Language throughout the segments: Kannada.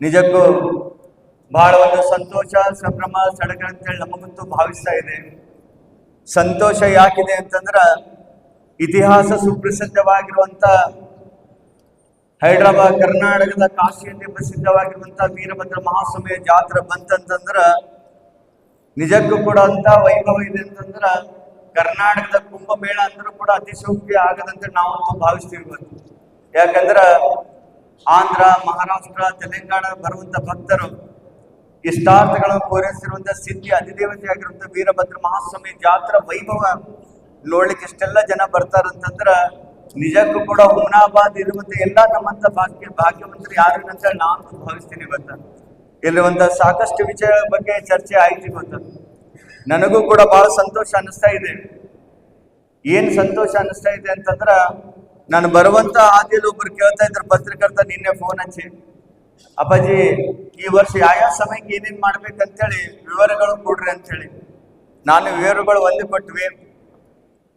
ನಿಜಕ್ಕೂ ಬಹಳ ಒಂದು ಸಂತೋಷ, ಸಂಭ್ರಮ, ಸಡಗರ ಅಂತೇಳಿ ನಮಗಂತೂ ಭಾವಿಸ್ತಾ ಇದೆ. ಸಂತೋಷ ಯಾಕಿದೆ ಅಂತಂದ್ರೆ ಇತಿಹಾಸ ಸುಪ್ರಸಿದ್ಧವಾಗಿರುವಂತ ಹೈದರಾಬಾದ್, ಕರ್ನಾಟಕದ ಕಾಶಿಯಲ್ಲಿ ಪ್ರಸಿದ್ಧವಾಗಿರುವಂತ ವೀರಭದ್ರ ಮಹಾಸ್ವಾಮಿಯ ಜಾತ್ರೆ ಬಂತಂತಂದ್ರ ನಿಜಕ್ಕೂ ಕೂಡ ಅಂತ ವೈಭವ ಇದೆ ಅಂತಂದ್ರೆ ಕರ್ನಾಟಕದ ಕುಂಭಮೇಳ ಅಂದ್ರೂ ಕೂಡ ಅತಿಶೋಕ್ತಿ ಆಗದಂತೆ ನಾವಂತೂ ಭಾವಿಸ್ತೀವಿ ಇವತ್ತು. ಯಾಕಂದ್ರ ಆಂಧ್ರ, ಮಹಾರಾಷ್ಟ್ರ, ತೆಲಂಗಾಣ ಬರುವಂತ ಭಕ್ತರು ಇಷ್ಟಾರ್ಥಗಳನ್ನು ಪೂರೈಸಿರುವಂತ ಸಿದ್ಧಿ ಅಧಿದೇವತೆ ಆಗಿರುವಂತಹ ವೀರಭದ್ರ ಮಹಾಸ್ವಾಮಿ ಜಾತ್ರಾ ವೈಭವ ನೋಡ್ಲಿಕ್ಕೆ ಇಷ್ಟೆಲ್ಲ ಜನ ಬರ್ತಾರಂತಂದ್ರ ನಿಜಕ್ಕೂ ಕೂಡ ಹುಮ್ನಾಬಾದ್ ಇರುವಂತ ಎಲ್ಲಾ ನಮ್ಮಂತ ಭಾಗ್ಯ ಭಾಗ್ಯವಂತರು ಯಾರು ಅಂತ ನಾನು ಭಾವಿಸ್ತೀನಿ ಇವತ್ತು ಇಲ್ಲಿರುವಂತ ಸಾಕಷ್ಟು ವಿಷಯಗಳ ಬಗ್ಗೆ ಚರ್ಚೆ ಆಯ್ತು ಇವತ್ತು ನನಗೂ ಕೂಡ ಬಹಳ ಸಂತೋಷ ಅನಿಸ್ತಾ ಇದೆ. ಏನ್ ಸಂತೋಷ ಅನಿಸ್ತಾ ಇದೆ ಅಂತಂದ್ರ ನಾನು ಬರುವಂತ ಹಾದಿಯಲ್ಲಿ ಒಬ್ರು ಕೇಳ್ತಾ ಇದ್ರು ಪತ್ರಕರ್ತ ನಿನ್ನೆ ಫೋನ್ ಹಚ್ಚಿ. ಅಪ್ಪಾಜಿ, ಈ ವರ್ಷ ಯಾವ ಸಮಯಕ್ಕೆ ಏನೇನ್ ಮಾಡ್ಬೇಕಂತೇಳಿ ವಿವರಗಳು ಕೊಡ್ರಿ ಅಂತೇಳಿ ನಾನು ವಿವರಗಳು ಒಂದೇ ಕೊಟ್ವಿ.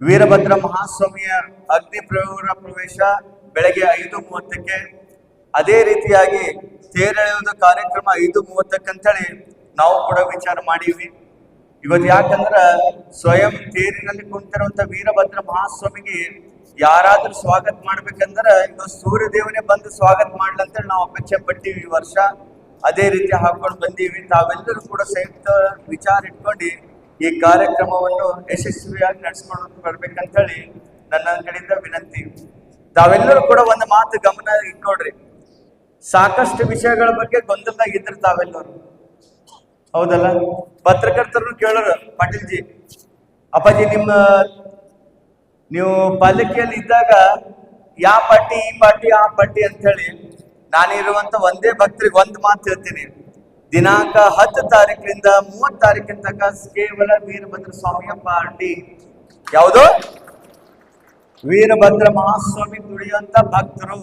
ವೀರಭದ್ರ ಮಹಾಸ್ವಾಮಿಯ ಅಗ್ನಿ ಪ್ರವರ ಪ್ರವೇಶ ಬೆಳಗ್ಗೆ ಐದು ಮೂವತ್ತಕ್ಕೆ. ಅದೇ ರೀತಿಯಾಗಿ ತೇರೆಳೆಯುವುದು ಕಾರ್ಯಕ್ರಮ ಐದು ಮೂವತ್ತಕ್ಕಂತೇಳಿ ನಾವು ಕೂಡ ವಿಚಾರ ಮಾಡೀವಿ. ಇವತ್ತು ಯಾಕಂದ್ರ ಸ್ವಯಂ ತೇರಿನಲ್ಲಿ ಕುಂತಿರುವಂತ ವೀರಭದ್ರ ಮಹಾಸ್ವಾಮಿಗೆ ಯಾರಾದ್ರೂ ಸ್ವಾಗತ ಮಾಡ್ಬೇಕಂದ್ರ ಇದು ಸೂರ್ಯ ದೇವನೇ ಬಂದು ಸ್ವಾಗತ ಮಾಡ್ಲಂತೇಳಿ ನಾವು ಅಪೇಕ್ಷೆ ಪಟ್ಟಿವಿ ಈ ವರ್ಷ. ಅದೇ ರೀತಿ ಹಾಕೊಂಡು ಬಂದೀವಿ. ತಾವೆಲ್ಲರೂ ಕೂಡ ಸಂಯುಕ್ತ ವಿಚಾರ ಇಟ್ಕೊಂಡು ಈ ಕಾರ್ಯಕ್ರಮವನ್ನು ಯಶಸ್ವಿಯಾಗಿ ನಡೆಸ್ಕೊಂಡು ಬರ್ಬೇಕಂತ ಹೇಳಿ ನನ್ನ ಕಡೆಯಿಂದ ವಿನಂತಿ. ತಾವೆಲ್ಲರೂ ಕೂಡ ಒಂದು ಮಾತು ಗಮನ ಇಟ್ಕೊಡ್ರಿ ಸಾಕಷ್ಟು ವಿಷಯಗಳ ಬಗ್ಗೆ ಗೊಂದಲದಾಗಿದ್ರು ತಾವೆಲ್ಲರೂ. ಹೌದಲ್ಲ? ಪತ್ರಕರ್ತರು ಕೇಳೋರು ಪಾಟೀಲ್ ಜಿ ಅಪ್ಪಾಜಿ, ನಿಮ್ಮ ನೀವು ಪಾಲಿಕೆಯಲ್ಲಿ ಇದ್ದಾಗ ಯಾ ಪಾರ್ಟಿ ಈ ಪಾರ್ಟಿ ಆ ಪಾರ್ಟಿ ಅಂತ ಹೇಳಿ ನಾನಿರುವಂತ ಒಂದೇ ಭಕ್ತರಿಗೆ ಒಂದು ಮಾತು ಹೇಳ್ತೀನಿ. ದಿನಾಂಕ ಹತ್ತು ತಾರೀಕಿನಿಂದ ಮೂವತ್ತು ತಾರೀಕಿನ ತನಕ ಕೇವಲ ವೀರಭದ್ರ ಸ್ವಾಮಿಯ ಪಾರ್ಟಿ ಯಾವುದು? ವೀರಭದ್ರ ಮಹಾಸ್ವಾಮಿ ದುಡಿಯುವಂತ ಭಕ್ತರು.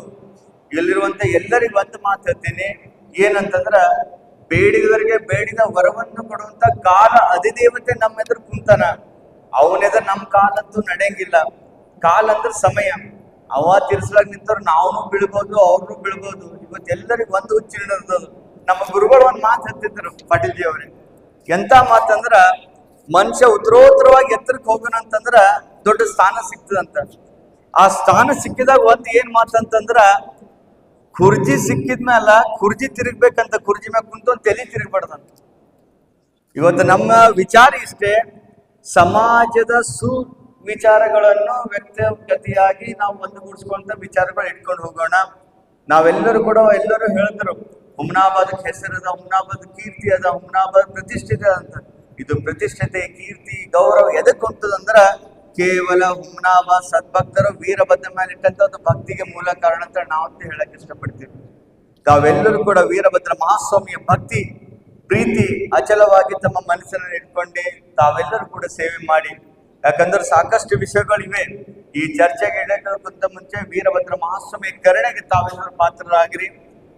ಇಲ್ಲಿರುವಂತ ಎಲ್ಲರಿಗೂ ಒಂದು ಮಾತು ಹೇಳ್ತೀನಿ. ಏನಂತಂದ್ರ, ಬೇಡಿದವರಿಗೆ ಬೇಡಿದ ವರವನ್ನು ಕೊಡುವಂತ ಕಾಲ ಅಧಿದೇವತೆ ನಮ್ಮ ಎದುರು ಕುಂತಾನ. ಅವನೆದ್ರ ನಮ್ ಕಾಲಂತೂ ನಡೆಯಂಗಿಲ್ಲ. ಕಾಲ ಅಂದ್ರೆ ಸಮಯ. ಅವ ತಿರ್ಸ್ಲಾಗ ನಿಂತವ್ರು ನಾವು ಬೀಳ್ಬೋದು ಅವ್ರು ಬೀಳ್ಬೋದು. ಇವತ್ತೆಲ್ಲರಿಗೂ ಒಂದು ಹುಚ್ಚಿಡೋದು ನಮ್ಮ ಗುರುಗಳು ಒಂದು ಮಾತು ಹತ್ತಿದ್ರು ಪಾಟೀಲ್ಜಿ ಜಿ ಅವ್ರಿಗೆ ಎಂತ ಮಾತಂದ್ರ ಮನುಷ್ಯ ಉತ್ತರೋತ್ತರವಾಗಿ ಎತ್ತರಕ್ಕೆ ಹೋಗೋಣ ಅಂತಂದ್ರ ದೊಡ್ಡ ಸ್ಥಾನ ಸಿಗ್ತದಂತ ಆ ಸ್ಥಾನ ಸಿಕ್ಕಿದಾಗ ಒಂದ್ ಏನ್ ಮಾತಂತಂದ್ರ ಕುರ್ಜಿ ಸಿಕ್ಕಿದ್ಮೇಲ ಕುರ್ಜಿ ತಿರುಗ್ಬೇಕಂತ ಕುರ್ಜಿ ಮ್ಯಾಗ ಕುಂತು ತಲೆ ತಿರುಗ್ಬಾರ್ದಂತ. ಇವತ್ತು ನಮ್ಮ ವಿಚಾರ ಇಷ್ಟೇ, ಸಮಾಜದ ಸು ವಿಚಾರಗಳನ್ನು ವ್ಯಕ್ತ ಗತಿಯಾಗಿ ನಾವು ಒಂದುಗೂಡಿಸ್ಕೊಂತ ವಿಚಾರಗಳು ಇಟ್ಕೊಂಡು ಹೋಗೋಣ. ನಾವೆಲ್ಲರೂ ಕೂಡ ಎಲ್ಲರೂ ಹೇಳಿದ್ರು ಹುಮ್ನಾಬಾದಕ್ಕೆ ಹೆಸರದ ಹುಮ್ನಾಬಾದ್ ಕೀರ್ತಿ ಅದ ಹುಮ್ನಾಬಾದ್ ಪ್ರತಿಷ್ಠಿತ ಅಂತ. ಇದು ಪ್ರತಿಷ್ಠತೆ, ಕೀರ್ತಿ, ಗೌರವ ಎದಕ್ಕೆ ಹೊಂತದಂದ್ರ ಕೇವಲ ಹುಮ್ನಾಬಾದ್ ಸದ್ಭಕ್ತರು ವೀರಭದ್ರ ಮೇಲೆ ಇಟ್ಟಂತ ಒಂದು ಭಕ್ತಿಗೆ ಮೂಲ ಕಾರಣ ಅಂತ ನಾವಂತ ಹೇಳಕ್ ಇಷ್ಟಪಡ್ತೀವಿ. ತಾವೆಲ್ಲರೂ ಕೂಡ ವೀರಭದ್ರ ಮಹಾಸ್ವಾಮಿಯ ಭಕ್ತಿ, ಪ್ರೀತಿ ಅಚಲವಾಗಿ ತಮ್ಮ ಮನಸ್ಸನ್ನು ಇಟ್ಕೊಂಡೆ, ತಾವೆಲ್ಲರೂ ಕೂಡ ಸೇವೆ ಮಾಡಿ ಯಾಕಂದ್ರೆ ಸಾಕಷ್ಟು ವಿಷಯಗಳಿವೆ. ಈ ಚರ್ಚೆಗೆ ಇಡಕ್ಕಿಂತ ಮುಂಚೆ ವೀರಭದ್ರ ಮಹಾಸ್ವಾಮಿ ಕರುಣೆಗೆ ತಾವೆಲ್ಲರೂ ಪಾತ್ರರಾಗಿರಿ.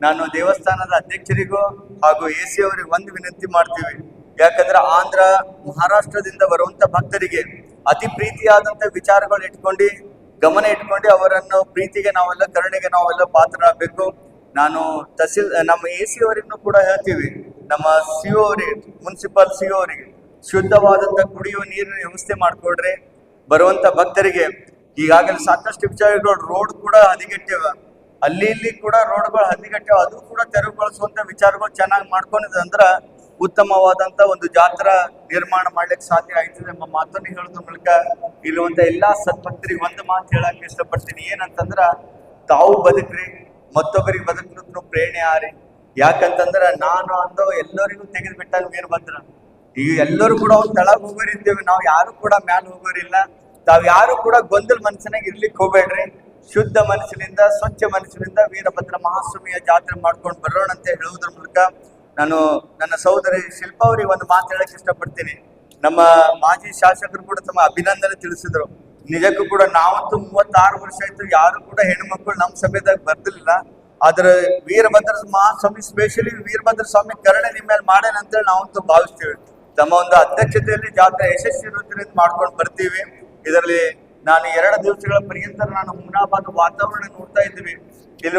ನಾನು ದೇವಸ್ಥಾನದ ಅಧ್ಯಕ್ಷರಿಗೂ ಹಾಗೂ ಎ ಸಿ ಅವರಿಗೆ ಒಂದು ವಿನಂತಿ ಮಾಡ್ತೀವಿ. ಯಾಕಂದ್ರೆ ಆಂಧ್ರ, ಮಹಾರಾಷ್ಟ್ರದಿಂದ ಬರುವಂತ ಭಕ್ತರಿಗೆ ಅತಿ ಪ್ರೀತಿಯಾದಂತ ವಿಚಾರಗಳು ಇಟ್ಕೊಂಡು, ಗಮನ ಇಟ್ಕೊಂಡು ಅವರನ್ನು ಪ್ರೀತಿಗೆ ನಾವೆಲ್ಲ, ಕರುಣೆಗೆ ನಾವೆಲ್ಲ ಪಾತ್ರರಾಗಬೇಕು. ನಾನು ತಹಸೀಲ್, ನಮ್ಮ ಎ ಸಿ ಅವರಿಗೂ ಕೂಡ ಹೇಳ್ತೀವಿ. ನಮ್ಮ ಸಿ ಅವರಿಗೆ ಮುನ್ಸಿಪಲ್ ಸಿ ಅವರಿಗೆ ಶುದ್ಧವಾದಂತ ಕುಡಿಯುವ ನೀರಿನ ವ್ಯವಸ್ಥೆ ಮಾಡ್ಕೊಡ್ರಿ ಬರುವಂತ ಭಕ್ತರಿಗೆ ಈಗಾಗಲೇ ಸಾಕಷ್ಟು ವಿಚಾರಗಳು ರೋಡ್ ಕೂಡ ಹದಿಗೆಟ್ಟೆವ. ಅಲ್ಲಿ ಇಲ್ಲಿ ಕೂಡ ರೋಡ್ಗಳು ಹದಿಗೆಟ್ಟೆವ. ಅದು ಕೂಡ ತೆರವುಗೊಳಿಸುವಂತ ವಿಚಾರಗಳು ಚೆನ್ನಾಗಿ ಮಾಡ್ಕೊಂಡಿದೆ ಅಂದ್ರ ಉತ್ತಮವಾದಂತ ಒಂದು ಜಾತ್ರಾ ನಿರ್ಮಾಣ ಮಾಡ್ಲಿಕ್ಕೆ ಸಾಧ್ಯ ಆಯ್ತದೆ ಎಂಬ ಮಾತನ್ನು ಹೇಳೋದ್ರ ಮೂಲಕ ಇರುವಂತ ಎಲ್ಲಾ ಸತ್ಪತ್ರಿ ಒಂದು ಮಾತು ಹೇಳಕ್ ಇಷ್ಟಪಡ್ತೀನಿ. ಏನಂತಂದ್ರ, ತಾವು ಬದುಕ್ರಿ, ಮತ್ತೊಬ್ಬರಿಗೆ ಬದುಕಲು ಪ್ರೇರಣೆ ಆರಿ ಯಾಕಂತಂದ್ರ, ನಾನು ಅಂದೋ ಎಲ್ಲರಿಗೂ ತೆಗೆದು ಏನು ವೀರಭದ್ರ ಈಗ ಎಲ್ಲರೂ ಕೂಡ ಒಂದ್ ತಳಗ್ ಹೋಗೋರಿದ್ದೇವೆ. ನಾವು ಯಾರು ಕೂಡ ಮ್ಯಾಲ ಹೋಗೋರಿಲ್ಲ. ತಾವ್ ಯಾರು ಕೂಡ ಗೊಂದಲ ಮನಸ್ಸಿನಾಗ ಇರ್ಲಿಕ್ಕೆ ಹೋಗ್ಬೇಡ್ರಿ. ಶುದ್ಧ ಮನಸ್ಸಿನಿಂದ ಸ್ವಚ್ಛ ಮನಸ್ಸಿನಿಂದ ವೀರಭದ್ರ ಮಹಾಸ್ವಾಮಿಯ ಜಾತ್ರೆ ಮಾಡ್ಕೊಂಡು ಬರೋಣ ಅಂತ ಹೇಳುವುದ್ರ ಮೂಲಕ ನಾನು ನನ್ನ ಸಹೋದರಿ ಶಿಲ್ಪಾ ಅವರಿಗೆ ಒಂದು ಮಾತು ಹೇಳಕ್ ಇಷ್ಟಪಡ್ತೀನಿ. ನಮ್ಮ ಮಾಜಿ ಶಾಸಕರು ಕೂಡ ತಮ್ಮ ಅಭಿನಂದನೆ ತಿಳಿಸಿದ್ರು. ನಿಜಕ್ಕೂ ಕೂಡ ನಾವಂತೂ ಮೂವತ್ತಾರು ವರ್ಷ ಆಯ್ತು ಯಾರು ಕೂಡ ಹೆಣ್ಮಕ್ಳು ನಮ್ಮ ಸಭೆದಾಗ ಬರ್ದಿಲ್ಲ ಆದ್ರೆ ವೀರಭದ್ರ ಮಹಾಸ್ವಾಮಿ ಸ್ಪೆಷಲಿ ವೀರಭದ್ರ ಸ್ವಾಮಿ ಕರುಣೆ ನಿಮ್ಮ ಮೇಲೆ ಮಾಡೇನಂತೇಳಿ ನಾವಂತೂ ಭಾವಿಸ್ತೀವಿ. ತಮ್ಮ ಒಂದು ಅಧ್ಯಕ್ಷತೆಯಲ್ಲಿ ಜಾತ್ರೆ ಯಶಸ್ವಿ ರೀತಿಯಲ್ಲಿ ಮಾಡ್ಕೊಂಡು ಬರ್ತೀವಿ. ಇದರಲ್ಲಿ ನಾನು ಎರಡು ದಿವಸಗಳ ಪರ್ಯಂತ ನಾನು ಹುಮ್ನಾಬಾದ್ ವಾತಾವರಣ ನೋಡ್ತಾ ಇದ್ವಿ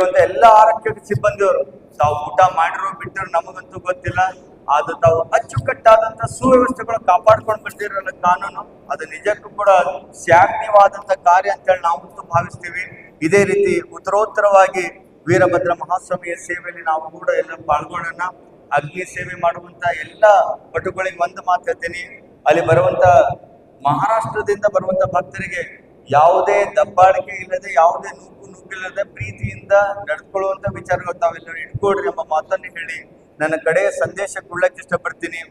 ಒಂದು ಎಲ್ಲ ಆರೋಗ್ಯ ಸಿಬ್ಬಂದಿಯವರು, ತಾವು ಊಟ ಮಾಡಿರೋ ಬಿಟ್ಟರು ನಮಗಂತೂ ಗೊತ್ತಿಲ್ಲ. ಅದು ತಾವು ಅಚ್ಚುಕಟ್ಟಾದಂತ ಸುವ್ಯವಸ್ಥೆಗಳು ಕಾಪಾಡ್ಕೊಂಡು ಬಂದಿರಲ್ಲ ಕಾನೂನು. ಅದು ನಿಜಕ್ಕೂ ಕೂಡ ಶ್ಲಾಘನೀಯವಾದಂತ ಕಾರ್ಯ ಅಂತೇಳಿ ನಾವಂತೂ ಭಾವಿಸ್ತೀವಿ. ಇದೇ ರೀತಿ ಉತ್ತರೋತ್ತರವಾಗಿ ವೀರಭದ್ರ ಮಹಾಸ್ವಾಮಿಯ ಸೇವೆಯಲ್ಲಿ ನಾವು ಕೂಡ ಎಲ್ಲ ಪಾಲ್ಗೊಳ್ಳೋಣ. ಅಗ್ನಿ ಸೇವೆ ಮಾಡುವಂತ ಎಲ್ಲ ಪಟುಗಳಿಗೆ ಒಂದು ಮಾತು ಹೇಳ್ತೀನಿ. ಅಲ್ಲಿ ಬರುವಂತ ಮಹಾರಾಷ್ಟ್ರದಿಂದ ಬರುವಂತ ಭಕ್ತರಿಗೆ ಯಾವುದೇ ದಬ್ಬಾಳಿಕೆ ಇಲ್ಲದೆ, ಯಾವುದೇ ನೂಕು ನೂಕಿಲ್ಲದೆ ಪ್ರೀತಿಯಿಂದ ನಡೆದುಕೊಳ್ಳುವಂತ ವಿಚಾರಗಳು ತಾವೆಲ್ಲರೂ ಇಟ್ಕೊಡ್ರಿ ಎಂಬ ಮಾತನ್ನು ಹೇಳಿ ನನ್ನ ಕಡೆ ಸಂದೇಶ ಕೊಡ್ಲಕ್ಕೆ ಇಷ್ಟಪಡ್ತೀನಿ.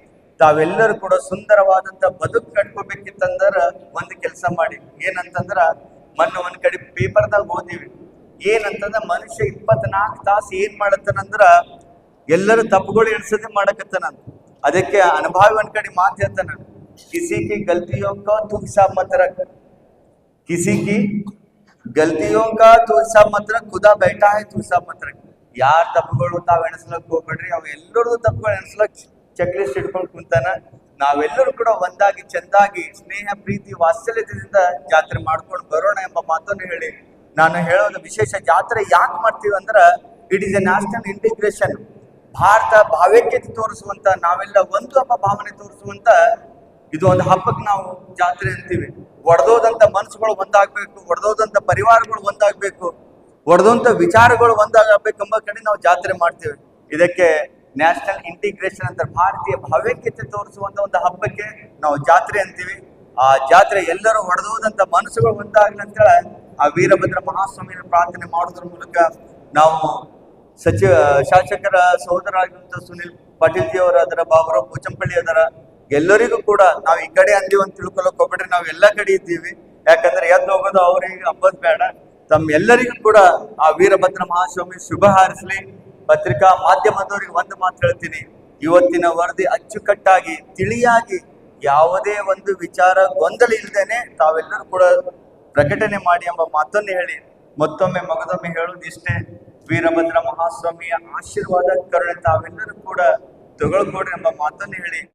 ತಾವೆಲ್ಲರೂ ಕೂಡ ಸುಂದರವಾದಂತ ಬದುಕು ಕಟ್ಕೋಬೇಕಿತ್ತಂದ್ರ ಒಂದು ಕೆಲಸ ಮಾಡಿ. ಏನಂತಂದ್ರ, ಮೊನ್ನೆ ಒಂದ್ ಕಡೆ ಪೇಪರ್ದಾಗ ಓದಿವಿ. ಏನಂತಂದ್ರ, ಮನುಷ್ಯ ಇಪ್ಪತ್ನಾಲ್ಕು ತಾಸು ಏನ್ ಮಾಡತ್ತನಂದ್ರ ಎಲ್ಲರೂ ತಪ್ಪುಗಳು ಎಣ್ಸದೆ ಮಾಡಕತ್ತನ ಅದಕ್ಕೆ ಅನುಭವಿ ಒಂದ್ ಕಡೆ ಮಾತು ಹೇಳ್ತಾನ ಕಿಸಿ ಕಿ ಗಲ್ತಿಯೋ ಕಾ ತು ಹಿಸಾಬ್ ಮತ್ರ. ಕಿಸಿ ಕಿ ತು ಹಿಸಾಬ್ ಮತ್ರ, ಖುದಾ ಬೈಠಾ ಹೈ ತು ಹಿಸಾಬ್ ಯಾರ ತಪ್ಪುಗಳು ತಾವ್ ಎಣಿಸ್ಲಕ್ ಹೋಗ್ಬೇಡ್ರಿ, ಅವ್ ಎಲ್ಲರದು ತಪ್ಪುಗಳು ಎಣಿಸ್ಲಕ್ ಚೆಕ್ ಲಿಸ್ಟ್ ಇಟ್ಕೊಂಡ್ ಕುಂತಾನ. ನಾವೆಲ್ಲರೂ ಕೂಡ ಒಂದಾಗಿ, ಚೆಂದಾಗಿ, ಸ್ನೇಹ, ಪ್ರೀತಿ, ವಾತ್ಸಲ್ಯದಿಂದ ಜಾತ್ರೆ ಮಾಡ್ಕೊಂಡು ಬರೋಣ ಎಂಬ ಮಾತನ್ನು ಹೇಳಿ ನಾನು ಹೇಳೋದು ವಿಶೇಷ. ಜಾತ್ರೆ ಯಾಕೆ ಮಾಡ್ತೀವಿ ಅಂದ್ರೆ it is a national integration Bharat ಭಾವೈಕ್ಯತೆ ತೋರಿಸುವಂತ, ನಾವೆಲ್ಲ ಒಂದು ಹಬ್ಬ ಭಾವನೆ ತೋರಿಸುವಂತ ಇದು ಒಂದು ಹಬ್ಬಕ್ಕೆ ನಾವು ಜಾತ್ರೆ ಅಂತೀವಿ. ಒಡೆದೋದಂತ ಮನಸ್ಸುಗಳು ಒಂದಾಗಬೇಕು, ಒಡೆದೋದಂತ ಪರಿವಾರಗಳು ಒಂದಾಗಬೇಕು, ಒಡೆದಂತ ವಿಚಾರಗಳು ಒಂದಾಗಬೇಕೆಂಬ ಕಡೆ ನಾವು ಜಾತ್ರೆ ಮಾಡ್ತೀವಿ. ಇದಕ್ಕೆ ನ್ಯಾಷನಲ್ ಇಂಟಿಗ್ರೇಷನ್ ಅಂತ ಭಾರತೀಯ ಭಾವೈಕ್ಯತೆ ತೋರಿಸುವಂತ ಒಂದು ಹಬ್ಬಕ್ಕೆ ನಾವು ಜಾತ್ರೆ ಅಂತೀವಿ. ಆ ಜಾತ್ರೆ ಎಲ್ಲರೂ ಒಡೆದೋದಂತ ಮನಸ್ಸುಗಳು ಒಂದಾಗ್ಲಿ ಅಂತೇಳಿ ಆ ವೀರಭದ್ರ ಮಹಾಸ್ವಾಮಿಯನ್ನು ಪ್ರಾರ್ಥನೆ ಮಾಡೋದ್ರ ಮೂಲಕ ನಾವು ಸಚಿವ, ಶಾಸಕರ ಸಹೋದರ ಆಗಿರುವಂತಹ ಸುನಿಲ್ ಪಾಟೀಲ್ ಜಿ ಅವರ ಅದರ ಬಾಬರ ಪೂಚಂಪಳ್ಳಿ ಅದರ ಎಲ್ಲರಿಗೂ ಕೂಡ ನಾವು ಈ ಕಡೆ ಅಂದೀವಿ ಅಂತ ತಿಳ್ಕೊಳಕ್ ಹೋಗ್ಬೇಡ್ರಿ. ನಾವು ಎಲ್ಲಾ ಕಡೆ ಇದ್ದೀವಿ. ಯಾಕಂದ್ರೆ ಎದ್ದು ಹೋಗೋದು ಅವ್ರಿಗೆ ಹಬ್ಬದ್ ಬೇಡ. ತಮ್ಮೆಲ್ಲರಿಗೂ ಕೂಡ ಆ ವೀರಭದ್ರ ಮಹಾಸ್ವಾಮಿ ಶುಭ ಹಾರಿಸ್ಲಿ. ಪತ್ರಿಕಾ ಮಾಧ್ಯಮದವರಿಗೆ ಒಂದು ಮಾತು ಹೇಳ್ತೀನಿ. ಇವತ್ತಿನ ವರದಿ ಅಚ್ಚುಕಟ್ಟಾಗಿ, ತಿಳಿಯಾಗಿ ಯಾವುದೇ ಒಂದು ವಿಚಾರ ಗೊಂದಲ ಇಲ್ಲದೇನೆ ತಾವೆಲ್ಲರೂ ಕೂಡ ಪ್ರಕಟಣೆ ಮಾಡಿ ಎಂಬ ಮಾತನ್ನು ಹೇಳಿ ಮತ್ತೊಮ್ಮೆ ಮಗದೊಮ್ಮೆ ಹೇಳುವುದು ಇಷ್ಟೇ ವೀರಭದ್ರ ಮಹಾಸ್ವಾಮಿಯ ಆಶೀರ್ವಾದ ಕರುಣೆ ತಾವೆಲ್ಲರೂ ಕೂಡ ತಗೊಳ್ಕೊಡ್ರಿ ಎಂಬ ಮಾತನ್ನು ಹೇಳಿ.